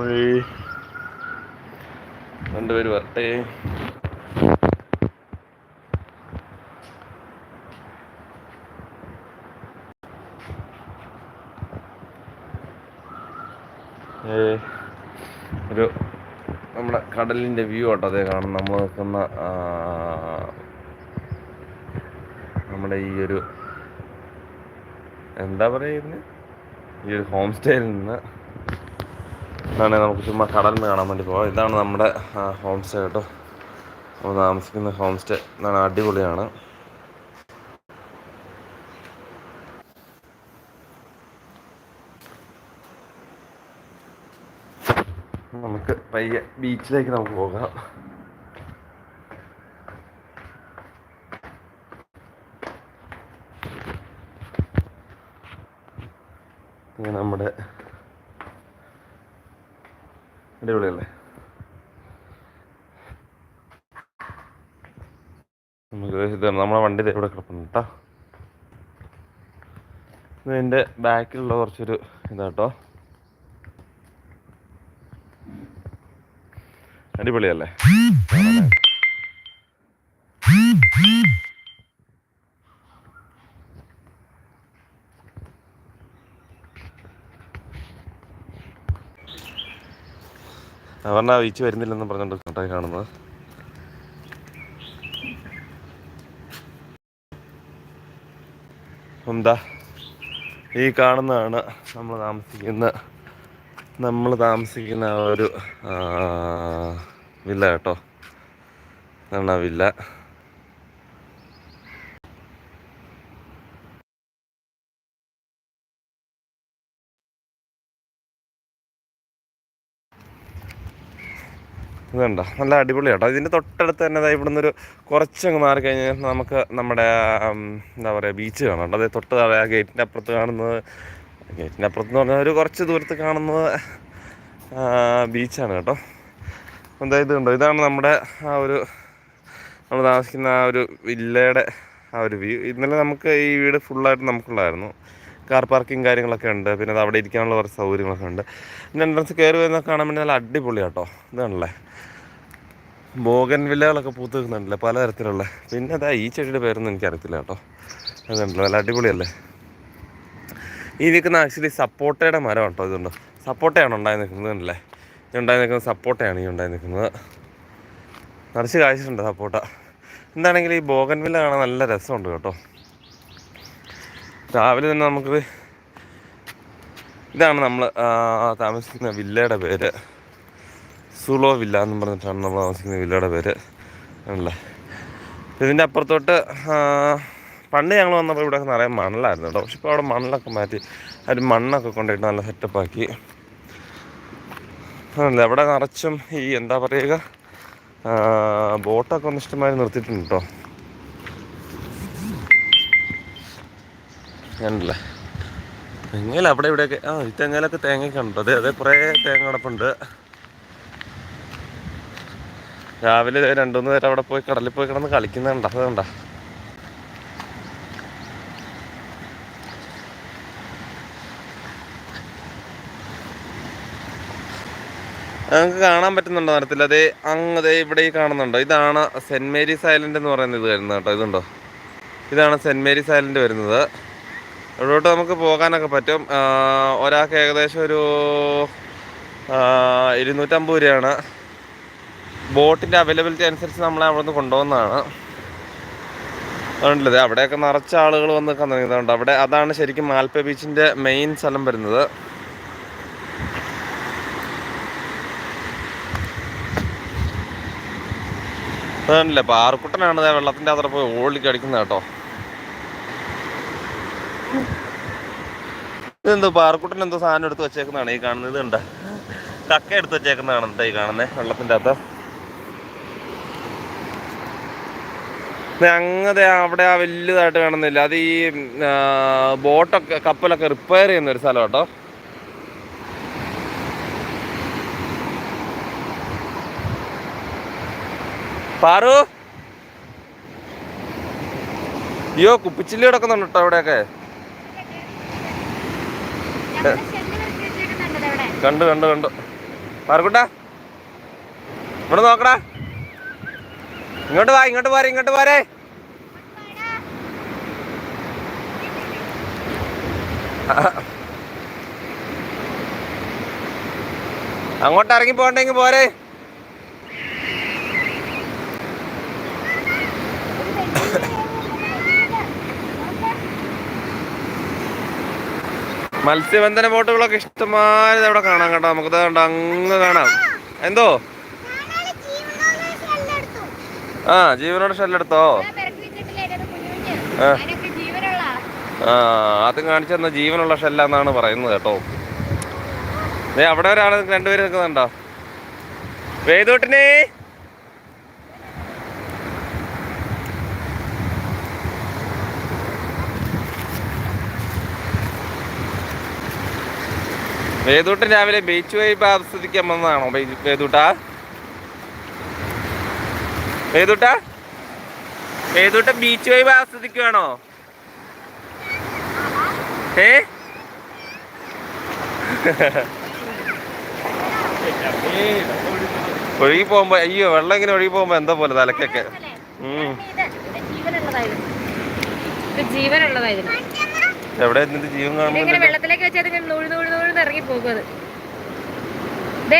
നമ്മൾ രണ്ടുപേര് വരട്ടെ. ഒരു നമ്മുടെ കടലിന്റെ വ്യൂ ആട്ടോ അതേ കാണും നമ്മൾ നിൽക്കുന്ന നമ്മുടെ ഈ ഒരു എന്താ പറയുന്നത് ഈ ഒരു ഹോം സ്റ്റേയിൽ നിന്ന് ആണ് നമുക്ക് ചുമ്മാ കടലിന് കാണാൻ വേണ്ടി പോകാം ഇതാണ് നമ്മുടെ ഹോം സ്റ്റേ കേട്ടോ. നമ്മൾ താമസിക്കുന്ന ഹോം സ്റ്റേ ഇതാണ് അടിപൊളിയാണ്. നമുക്ക് പയ്യെ ബീച്ചിലേക്ക് നമുക്ക് പോകാം. നമ്മുടെ അടിപൊളിയല്ലേ? നമുക്ക് നമ്മളെ വണ്ടി ഇവിടെ കിടപ്പുണ്ട് കേട്ടോ ഇതിന്റെ ബാക്കിലുള്ള കുറച്ചൊരു ഇതാട്ടോ. അടിപൊളിയല്ലേ? അവരുടെ വീച്ച് വരുന്നില്ലെന്ന് പറഞ്ഞുകൊണ്ട് കണ്ടായി കാണുന്നത്. എന്താ ഈ കാണുന്നതാണ് നമ്മൾ താമസിക്കുന്ന നമ്മൾ താമസിക്കുന്ന ഒരു വില്ല കേട്ടോ. ഇതാണ് ആ വില്ല. ഇതുണ്ടോ? നല്ല അടിപൊളിയാട്ടോ ഇതിന്റെ തൊട്ടടുത്ത് തന്നെ അതായത് ഒരു കുറച്ചങ്ങ് മാറി കഴിഞ്ഞാൽ നമുക്ക് നമ്മുടെ എന്താ പറയുക ബീച്ച് കാണാം കേട്ടോ. അതേ തൊട്ട് താഴെ ആ ഗേറ്റിന്റെ അപ്പുറത്ത് കാണുന്നത് ഗേറ്റിന്റെ അപ്പുറത്ത് എന്ന് പറഞ്ഞാൽ ഒരു കുറച്ച് ദൂരത്ത് കാണുന്നത് ബീച്ചാണ് കേട്ടോ. എന്താ ഇതുണ്ടോ ഇതാണ് നമ്മുടെ ആ ഒരു നമ്മൾ താമസിക്കുന്ന ആ ഒരു വില്ലയുടെ ആ ഒരു വ്യൂ ഇന്നലെ നമുക്ക് ഈ വീട് ഫുള്ളായിട്ട് നമുക്കുള്ളായിരുന്നു കാർ പാർക്കിംഗ് കാര്യങ്ങളൊക്കെ ഉണ്ട്. പിന്നെ അത് അവിടെ ഇരിക്കാനുള്ള കുറച്ച് സൗകര്യങ്ങളൊക്കെ ഉണ്ട്. പിന്നെ എൻട്രൻസ് കയറി വരുന്ന കാണാൻ വേണ്ടി നല്ല അടിപൊളിയാട്ടോ ഇതാണല്ലേ? ബോഗൻ വില്ലകളൊക്കെ പൂത്ത് നിൽക്കുന്നുണ്ടല്ലേ പലതരത്തിലുള്ള. പിന്നെ അതാ ഈ ചെടിയുടെ പേരൊന്നും എനിക്കറിയത്തില്ല കേട്ടോ. അതുണ്ടല്ലോ നല്ല അടിപൊളിയല്ലേ? ഈ നിൽക്കുന്ന ആക്ച്വലി സപ്പോട്ടയുടെ മരം കേട്ടോ ഇതുണ്ടോ? സപ്പോട്ടയാണ് ഉണ്ടായി നിൽക്കുന്നത് അല്ലേ ഈ ഉണ്ടായി നിൽക്കുന്നത് സപ്പോട്ടയാണ് ഈ ഉണ്ടായി നിൽക്കുന്നത്. നിറച്ച് കാഴ്ചയുണ്ട് സപ്പോട്ട. എന്താണെങ്കിലും ഈ ബോഗൻ വില്ല കാണാൻ നല്ല രസമുണ്ട് കേട്ടോ. രാവിലെ തന്നെ നമുക്ക് ഇതാണ് നമ്മൾ താമസിക്കുന്ന വില്ലയുടെ പേര്. സുളോ വില്ല എന്നും പറഞ്ഞിട്ടാണ് നമ്മൾ താമസിക്കുന്ന വില്ലയുടെ പേര്. ആണല്ലേ? ഇതിന്റെ അപ്പുറത്തോട്ട് പണ്ട് ഞങ്ങൾ വന്നപ്പോൾ ഇവിടെ നിറയെ മണലായിരുന്നു കേട്ടോ. പക്ഷെ ഇപ്പോൾ അവിടെ മണലൊക്കെ മാറ്റി അവർ മണ്ണൊക്കെ കൊണ്ടുപോയിട്ട് നല്ല സെറ്റപ്പാക്കി ആണല്ലേ? അവിടെ നിറച്ചും ഈ എന്താ പറയുക ബോട്ടൊക്കെ ഒന്ന് ഇഷ്ടമായി നിർത്തിയിട്ടുണ്ട് കേട്ടോ. ഞാനല്ലേ തെങ്ങയിൽ അവിടെ ഇവിടെയൊക്കെ ആ ഈ തെങ്ങയിലൊക്കെ തേങ്ങയൊക്കെ ഉണ്ട്? അതെ അതെ കുറേ തേങ്ങ കിടപ്പുണ്ട്. രാവിലെ രണ്ടുമൂന്ന് നേരം അവിടെ പോയി കടലിൽ പോയി കിടന്ന് കളിക്കുന്നുണ്ട്. അതുകൊണ്ട കണ്ട. നമുക്ക് കാണാൻ പറ്റുന്നുണ്ടോ നേരത്തിൽ അതേ അങ്ങ് ദേ ഇവിടെ ഈ കാണുന്നുണ്ടോ? ഇതാണ് സെന്റ് മേരീസ് ഐലൻഡ് എന്ന് പറയുന്നത് ഇത് വരുന്നത് കേട്ടോ. ഇതുണ്ടോ? ഇതാണ് സെന്റ് മേരീസ് ഐലൻഡ് വരുന്നത്. ഇവിടോട്ട് നമുക്ക് പോകാനൊക്കെ പറ്റും. ഒരാൾക്ക് ഏകദേശം ഒരു ഇരുന്നൂറ്റമ്പത് രൂപയാണ്. ബോട്ടിന്റെ അവൈലബിലിറ്റി അനുസരിച്ച് നമ്മളെ അവിടെ നിന്ന് കൊണ്ടുപോകുന്നതാണ് അതുകൊണ്ടല്ലേ അവിടെയൊക്കെ നിറച്ച ആളുകൾ വന്ന് തുടങ്ങിയതുകൊണ്ട് അവിടെ അതാണ് ശരിക്കും മാൽപ്പ ബീച്ചിന്റെ മെയിൻ സ്ഥലം വരുന്നത്. അതുകൊണ്ടല്ലേ പാറക്കുട്ടനാണ് വെള്ളത്തിന്റെ അത്ര പോയി ഓടി അടിക്കുന്നത് കേട്ടോ. ഇതെന്തോ പാറക്കുട്ടൻ എന്തോ സാധനം എടുത്ത് വെച്ചേക്കുന്നതാണ് ഈ കാണുന്നത് ഇതുണ്ട് കക്ക എടുത്ത് വെച്ചേക്കുന്നതാണ് എന്താ ഈ കാണുന്നത് വെള്ളത്തിന്റെ അകത്ത്. അങ്ങതെ അവിടെ ആ വലുതായിട്ട് കാണുന്നില്ല. അത് ഈ ബോട്ടൊക്കെ കപ്പലൊക്കെ റിപ്പയർ ചെയ്യുന്ന ഒരു സ്ഥലം കേട്ടോ പാറു? അയ്യോ കുപ്പിച്ചില്ലി കിടക്കുന്നുണ്ട് കേട്ടോ അവിടെയൊക്കെ. കണ്ടു കണ്ടു കണ്ടു. പാറക്കുട്ടാ ഇവിടെ നോക്കടാ. ഇങ്ങോട്ട് വാ ഇങ്ങോട്ട് പോരെ ഇങ്ങോട്ട് പോരെ. അങ്ങോട്ട് ഇറങ്ങി പോകണ്ടെങ്കിൽ പോരെ. മത്സ്യബന്ധന ബോട്ടുകളൊക്കെ ഇഷ്ടമായത് അവിടെ കാണാം കേട്ടോ. നമുക്ക് അങ്ങ് കാണാം. എന്തോ? ആ ജീവനോട് ഷെല്ലെടുത്തോ ആ. അത് കാണിച്ചു തന്ന ജീവനുള്ള ഷെല്ലാന്നാണ് പറയുന്നത് കേട്ടോ. ഏ അവിടെ ഒരാൾ രണ്ടുപേര് നിൽക്കുന്നുണ്ടോ? വേദോട്ടിനെ? വേദൂട്ടൻ രാവിലെ ബീച്ച് വൈബ് ആസ്വദിക്കാൻ വന്നതാണോ? വേദൂട്ടാ? വേദൂട്ടാ ഏതുട്ട? ബീച്ച് വൈബ് ആസ്വദിക്കുവാണോ? ഏ? ഒഴുകി പോകുമ്പോ അയ്യോ വെള്ളം ഇങ്ങനെ ഒഴുകി പോകുമ്പോ എന്താ പോലെ തലക്കൊക്കെ? എവിടെ ജീവൻ വെള്ളത്തിലേക്ക് വെച്ചാൽ ഇറങ്ങി പോകും അത്.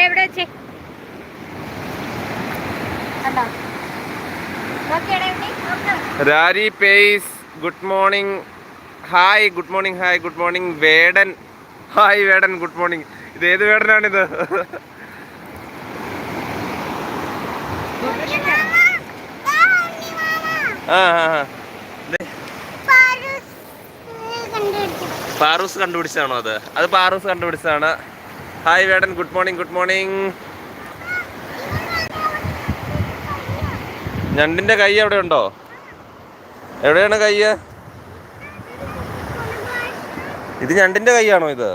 എവിടെ വെച്ചേ? കണ്ടോ? നോക്ക്. രാരി pays good morning hi good morning hi good morning Vedan hi Vedan good morning. ഇത് ഏത് വേടനാണിത്? ആ പാറൂസ് കണ്ടുപിടിച്ചാണോ അത്? അത് പാറൂസ് കണ്ടുപിടിച്ചതാണ്. Hi Vedan good morning good morning. ഞണ്ടിന്റെ കൈ എവിടെ ഉണ്ടോ? എവിടെയാണ് കൈ? ഇത് ഞണ്ടിന്റെ കൈയാണോ ഇത്?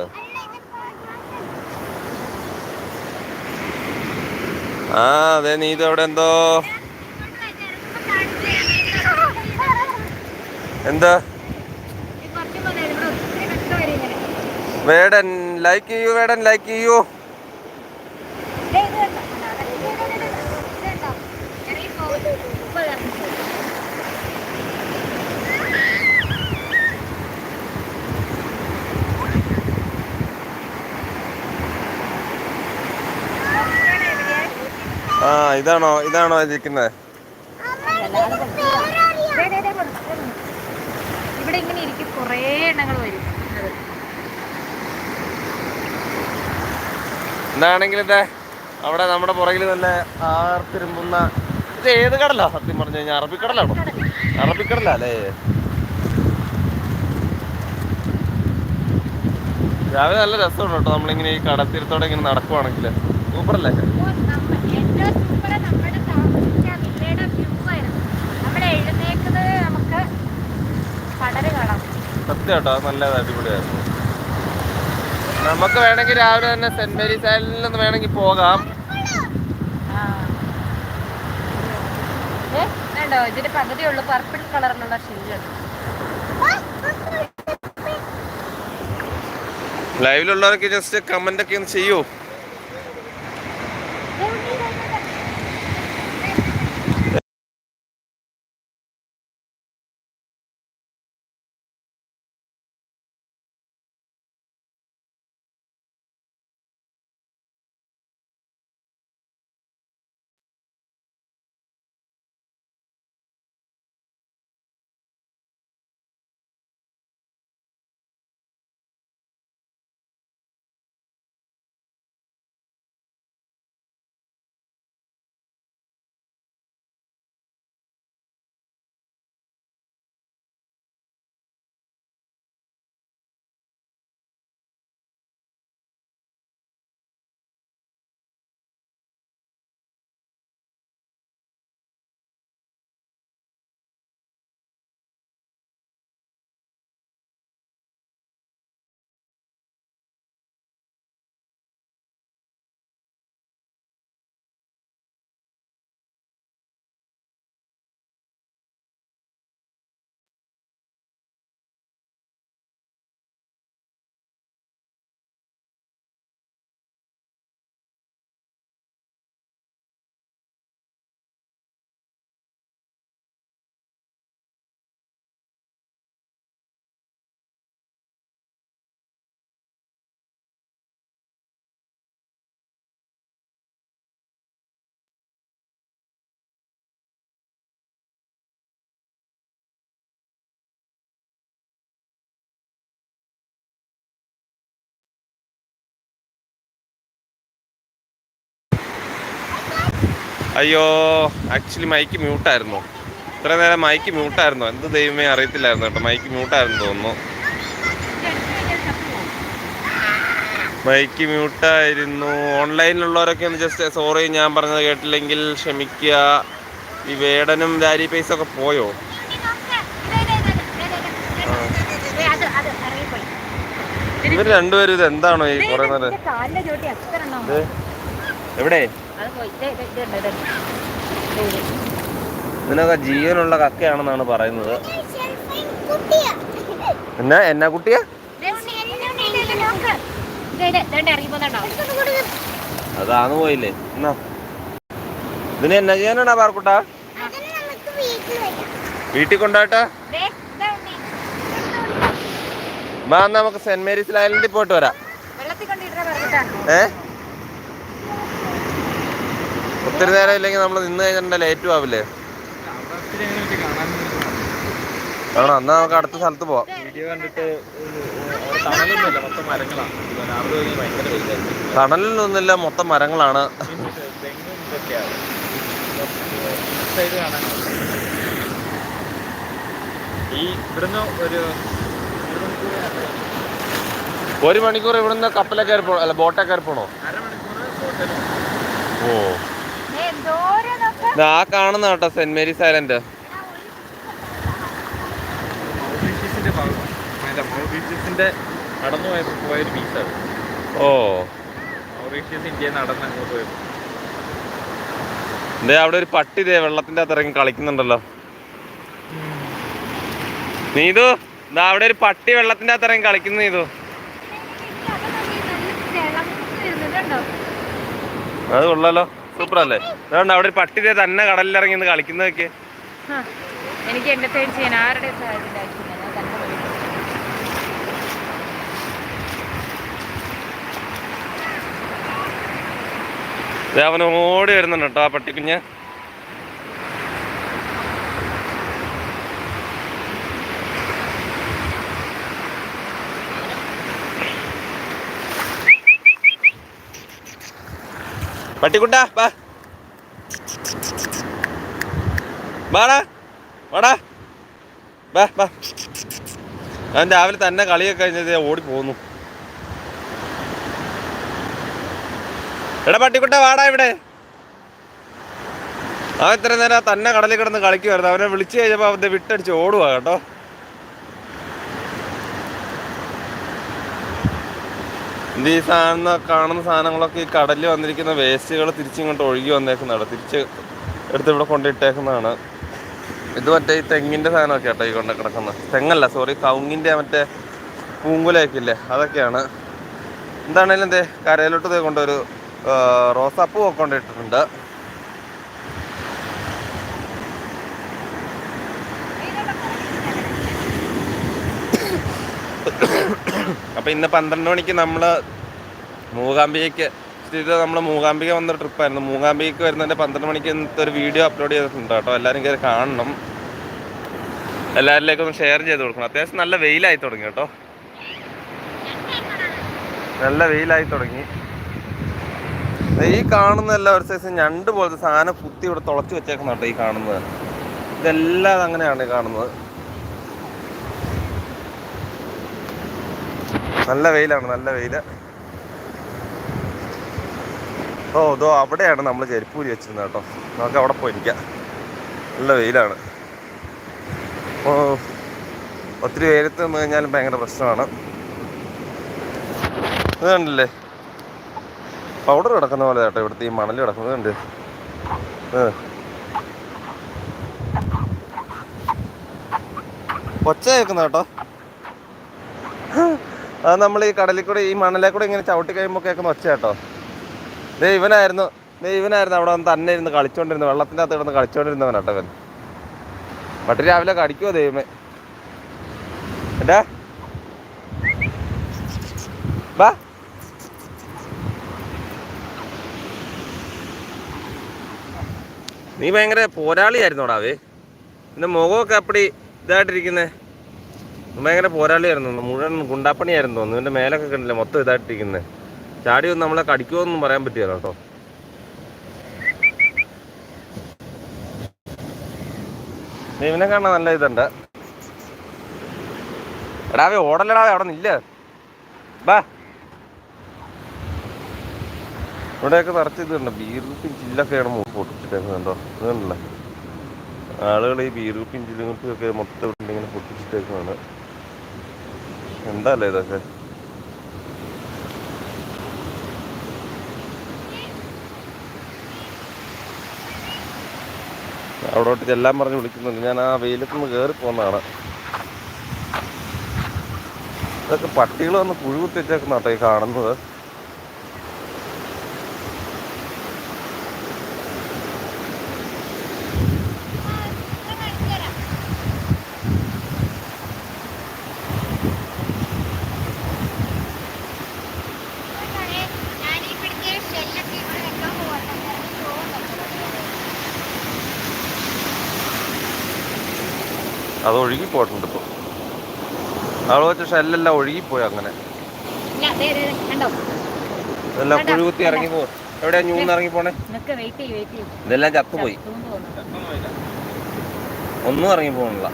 ആ അതെ നീ ഇത് അവിടെ എന്തോ? എന്താ? വേടൻ ലൈക്ക് ചെയ്യൂ വേടൻ ലൈക്ക് ചെയ്യൂ ദേ ഇത് കണ്ടോ? ഇത് കണ്ടോ? ഇറങ്ങി പോകും. ഉപ്പ് ഇറങ്ങി പോകും. നോക്കിയാണേ എവിടെയാ? ആ ഇതാണോ ഇതാണോ ഇരിക്കുന്നത്? ഇവിടെ ഇങ്ങനെ ഇരിക്കും കുറേ എണ്ണങ്ങൾ വരും. എന്താണെങ്കിലും ഇതേ അവിടെ നമ്മുടെ പുറകിൽ നല്ല ആർത്തിരുമ്പുന്ന ഇത് ഏത് കടലാ സത്യം പറഞ്ഞു കഴിഞ്ഞാൽ? അറബിക്കടലാണോ? അറബിക്കടലല്ലേ രാവിലെ നല്ല രസമുണ്ട് കേട്ടോ നമ്മളിങ്ങനെ ഈ കടത്തീരത്തോടെ ഇങ്ങനെ നടക്കുവാണെങ്കിൽ. സൂപ്പറല്ലേ? നമ്മുടെ താമസിച്ച വില്ലയുടെ view ആയിരുന്നു. നമ്മുടെ എഴുന്നേക്കുന്നത് നമുക്ക് കടൽ കാണാം. സത്യട്ടോ നല്ല അടിപൊളിയായിരുന്നു. നമുക്ക് വേണമെങ്കിൽ രാവിലെ തന്നെ സെന്റ് മേരീസ് ഐലൻഡിൽ നിന്ന് വേണമെങ്കിൽ പോകാം. വേണ്ടോ? ഇതിന്റെ പകുതിയുള്ളൂ പർപ്പിൾ കളറിലുള്ള ഷെല്ല് ലൈവിലുള്ളവർക്ക് ജസ്റ്റ് കമന്റ് ഒക്കെ ഒന്ന് ചെയ്യൂ. അയ്യോ ആക്ച്വലി മൈക്ക് മ്യൂട്ടായിരുന്നു ഇത്ര നേരം മൈക്ക് മ്യൂട്ടായിരുന്നു എന്ത് ദൈവമേ അറിയത്തില്ലായിരുന്നു കേട്ടോ. മൈക്ക് മ്യൂട്ടായിരുന്നു തോന്നുന്നു. മൈക്ക് മ്യൂട്ടായിരുന്നു ഓൺലൈനിലുള്ളവരൊക്കെ ഒന്ന് ജസ്റ്റ് സോറി ഞാൻ പറഞ്ഞത് കേട്ടില്ലെങ്കിൽ ക്ഷമിക്കുക. ഈ വേടനും ഡാരി പൈസ ഒക്കെ പോയോ? ഇവർ ഇവർ രണ്ടുപേരും ഇത് എന്താണോ ഈ ഇത് എവിടെ? ഇതിനൊക്കെ ജീവനുള്ള കക്കയാണെന്നാണ് പറയുന്നത്. എന്നാ എന്നാ കുട്ടിയാ? അതാന്ന് പോയില്ലേ. എന്നാ. ഇതിന് എന്നാ ചെയ്യാനാണ് പാർക്കുട്ടാ വീട്ടിൽ കൊണ്ടാട്ടാ? നമുക്ക് സെന്റ് മേരീസ് ഐലൻഡിൽ പോയിട്ട് വരാം. ഏഹ് ഒത്തിരി നേരം ഇല്ലെങ്കിൽ നമ്മൾ നിന്ന് കഴിഞ്ഞാൽ ലേറ്റും ആവില്ലേ? ആണോ എന്നാ നമുക്ക് അടുത്ത സ്ഥലത്ത് പോവാം. തണലിലൊന്നുമില്ല മൊത്തം മരങ്ങളാണ്. ഒരു മണിക്കൂർ ഇവിടുന്ന് കപ്പലൊക്കെ അല്ല ബോട്ടൊക്കെ പോണോ? ഓ. ഇത് ആ കാണുന്ന കേട്ടോ സെന്റ് മേരീസ് ഐലൻഡ്. ഓ. അങ്ങോട്ട് അവിടെ ഒരു പട്ടി ഇതേ വെള്ളത്തിന്റെ അകത്ത് ഇറങ്ങി കളിക്കുന്നുണ്ടല്ലോ. നീതു ഇതാ അവിടെ ഒരു പട്ടി വെള്ളത്തിന്റെ അകത്ത് ഇറങ്ങി കളിക്കുന്നു നീതു. അത് കൊള്ളാലോ. സൂപ്പർ അല്ലേ അതുകൊണ്ട് അവിടെ ഒരു പട്ടി ദേ തന്നെ കടലിലിറങ്ങി നിന്ന് കളിക്കുന്നതൊക്കെ എനിക്ക് എന്റർടൈൻ ചെയ്യാൻ ആരുടെ. അവൻ ഓടി വരുന്നുണ്ട് കേട്ടോ ആ പട്ടിക്കുഞ്ഞ്. പട്ടിക്കുട്ടാ വാ. വാടാ വാടാ. വാ വാ. അവൻ രാവിലെ തന്നെ കളിയൊക്കെ കഴിഞ്ഞത് ഓടി പോന്നു എടാ പട്ടിക്കുട്ട വാടാ ഇവിടെ. അവൻ ഇത്ര നേരം തന്നെ കടലിൽ കിടന്ന് കളിക്കുമായിരുന്നു അവനെ വിളിച്ചു കഴിഞ്ഞപ്പോൾ അവന്റെ വിട്ടടിച്ച് ഓടുവാ കേട്ടോ. ഇത് ഈ സാധനം കാണുന്ന സാധനങ്ങളൊക്കെ ഈ കടലിൽ വന്നിരിക്കുന്ന വേസ്റ്റുകൾ തിരിച്ചിങ്ങോട്ട് ഒഴുകി വന്നേക്കുന്നതാണ്. തിരിച്ച് എടുത്ത് ഇവിടെ കൊണ്ടിട്ടേക്കുന്നതാണ്. ഇത് മറ്റേ ഈ തെങ്ങിന്റെ സാധനമൊക്കെ കേട്ടോ ഈ കൊണ്ട് കിടക്കുന്നത് തെങ്ങല്ല സോറി കൗങ്ങിന്റെ മറ്റേ പൂങ്കുലയൊക്കെ ഇല്ലേ അതൊക്കെയാണ്. എന്താണേലും എന്തേ കരയിലോട്ട് കൊണ്ടൊരു റോസാപ്പൂ ഒക്കെ കൊണ്ടിട്ടിട്ടുണ്ട്. അപ്പൊ ഇന്ന് പന്ത്രണ്ട് മണിക്ക് നമ്മൾ മൂകാംബികയ്ക്ക് ഇത് നമ്മൾ മൂകാംബിക വന്ന ട്രിപ്പായിരുന്നു മൂകാംബികയ്ക്ക് വരുന്നതിന്റെ പന്ത്രണ്ട് മണിക്ക് ഇന്നത്തെ ഒരു വീഡിയോ അപ്ലോഡ് ചെയ്തിട്ടുണ്ട് കേട്ടോ. എല്ലാവരും കയറി കാണണം. എല്ലാവരിലേക്കും ഒന്ന് ഷെയർ ചെയ്ത് കൊടുക്കണം. അത്യാവശ്യം നല്ല വെയിലായി തുടങ്ങി കേട്ടോ. നല്ല വെയിലായി തുടങ്ങി. ഈ കാണുന്ന എല്ലാ ഒരു സൈസ് ഞണ്ട് പോലത്തെ സാധനം കുത്തി ഇവിടെ തുളച്ച് വെച്ചേക്കുന്നുണ്ട് ഈ കാണുന്നത്. ഇതെല്ലാം അങ്ങനെയാണ് കാണുന്നത്. നല്ല വെയിലാണ് നല്ല വെയിൽ. ഓ ഇതോ അവിടെയാണ് നമ്മൾ ചെരുപ്പൂരി വെച്ചിരുന്നത് കേട്ടോ. നമുക്ക് അവിടെ പോയിരിക്കാം നല്ല വെയിലാണ്. ഓ ഒത്തിരി വെയിലത്ത് നിന്ന് കഴിഞ്ഞാലും ഭയങ്കര പ്രശ്നമാണ്. ഇത് കണ്ടില്ലേ? പൗഡർ കിടക്കുന്ന പോലെ കേട്ടോ ഇവിടുത്തെ ഈ മണൽ കിടക്കുന്നത് കണ്ട്. ഒച്ച കേൾക്കുന്ന കേട്ടോ. അത് നമ്മൾ ഈ കടലിൽ കൂടെ ഈ മണലിൽ കൂടെ ഇങ്ങനെ ചവിട്ടി കഴിയുമ്പോൾ കേൾക്കുന്ന ഒച്ച കേട്ടോ ദേ ഇവനായിരുന്നു ദേ ഇവനായിരുന്നു അവിടെ വന്ന് തന്നെ ഇരുന്ന് കളിച്ചുകൊണ്ടിരുന്നത് വെള്ളത്തിന്റെ അകത്ത് കിടന്ന് കളിച്ചോണ്ടിരുന്നവൻ കേട്ടോ ഇവൻ. പട്ടി രാവിലെ കടിക്കുമോ ദൈവമേ? എടാ ബാ. നീ ഭയങ്കര പോരാളിയായിരുന്നോടാവേ നിന്റെ മുഖമൊക്കെ അപ്പടി ഇതായിട്ടിരിക്കുന്നേ. ഭയങ്കര പോരാളിയായിരുന്നു? മുഴുവൻ ഗുണ്ടാപ്പണിയായിരുന്നു. തോന്നുന്നു ഇതിന്റെ മേലൊക്കെ കണ്ടില്ലേ മൊത്തം ഇതായിട്ടിരിക്കുന്നത് ചാടി ഒന്ന് നമ്മളെ കടിക്കുമോന്നും പറയാൻ പറ്റില്ല കേട്ടോ. ഇവനെ കാണാൻ നല്ല ഇതുണ്ട്. എടാവേ ഓടലടാവേ അവിടെ നില്ല. ബാ. ഇവിടെയൊക്കെ നിറച്ച് ഇതുണ്ട്. ബീറുപ്പിൻ ചില്ലൊക്കെയാണ് പൊട്ടിച്ചിട്ടേക്കുന്നുണ്ടോ ഇതുണ്ടല്ലേ. ആളുകൾ ഈ ബീറുപ്പിൻ ചില്ലുകൾക്കൊക്കെ മൊത്തം ഇവിടെ ഇങ്ങനെ പൊട്ടിച്ചിട്ടേക്കുവാണ് എന്താല്ലേ ഇതൊക്കെ? അവിടോട്ട് ചെല്ലാൻ പറഞ്ഞ് വിളിക്കുന്നുണ്ട്. ഞാൻ ആ വെയിലത്ത് നിന്ന് കയറി പോകുന്നതാണ് ഇതൊക്കെ പട്ടികൾ വന്ന് പുഴു കുത്തി കേട്ടോ ഈ കാണുന്നത്. അത് ഒഴുകി പോയിട്ടുണ്ട് ഇപ്പോൾ അവിടെ വെച്ച ഷെല്ലെല്ലാം ഒഴുകിപ്പോയി അങ്ങനെ. കണ്ടോ? ഇതെല്ലാം കുഴുകുത്തി ഇറങ്ങി പോ എവിടെയാ ഞൂന്ന് ഇറങ്ങി പോണേ? ഇതെല്ലാം ചത്തുപോയി ഒന്നും ഇറങ്ങി പോകണില്ല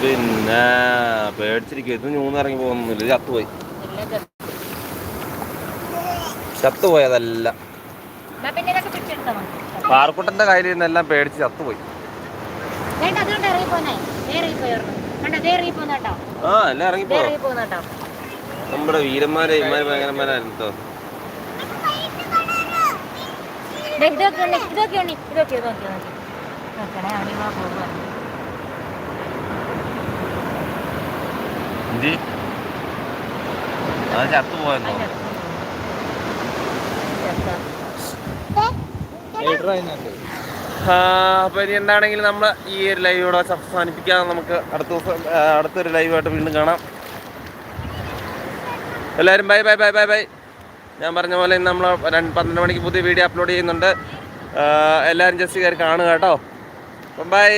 പിന്നെ പേടിച്ചിരിക്കും ഇത് ഞൂന്ന് ഇറങ്ങി പോകുന്നില്ല ഇത് ചത്തുപോയി ചത്തുപോയി പാറക്കുട്ടന്റെ കയ്യിൽ നിന്നെല്ലാം പേടിച്ച് ചത്തുപോയി. ആ എല്ലാം ഇറങ്ങിപ്പോ നമ്മുടെ വീരന്മാരെ ഇമാര് ഭയങ്കരന്മാരായിരുന്നു കേട്ടോ അത് ഇതൊക്കെ ഉണ്ണി ഇതൊക്കെ ഉണ്ണി ഇതൊക്കെ നോക്കി നോക്കി നോക്കണേ അണിവാ പോകുക എന്തി അത് ചത്തുപോയെന്നോ ലൈഡർ അതിനകത്ത് ആ, അപ്പൊ ഇനി എന്താണെങ്കിലും നമ്മൾ ഈ ഒരു ലൈവ് ഇവിടെ വെച്ച് അവസാനിപ്പിക്കാം. നമുക്ക് അടുത്ത ദിവസം അടുത്തൊരു ലൈവായിട്ട് വീണ്ടും കാണാം. എല്ലാവരും bye bye bye bye bye ഞാൻ പറഞ്ഞ പോലെ ഇന്ന് നമ്മൾ രണ്ട് പന്ത്രണ്ട് മണിക്ക് പുതിയ വീഡിയോ അപ്ലോഡ് ചെയ്യുന്നുണ്ട്. എല്ലാവരും ജസ്റ്റ് കയറി കാണുക കേട്ടോ. ബൈ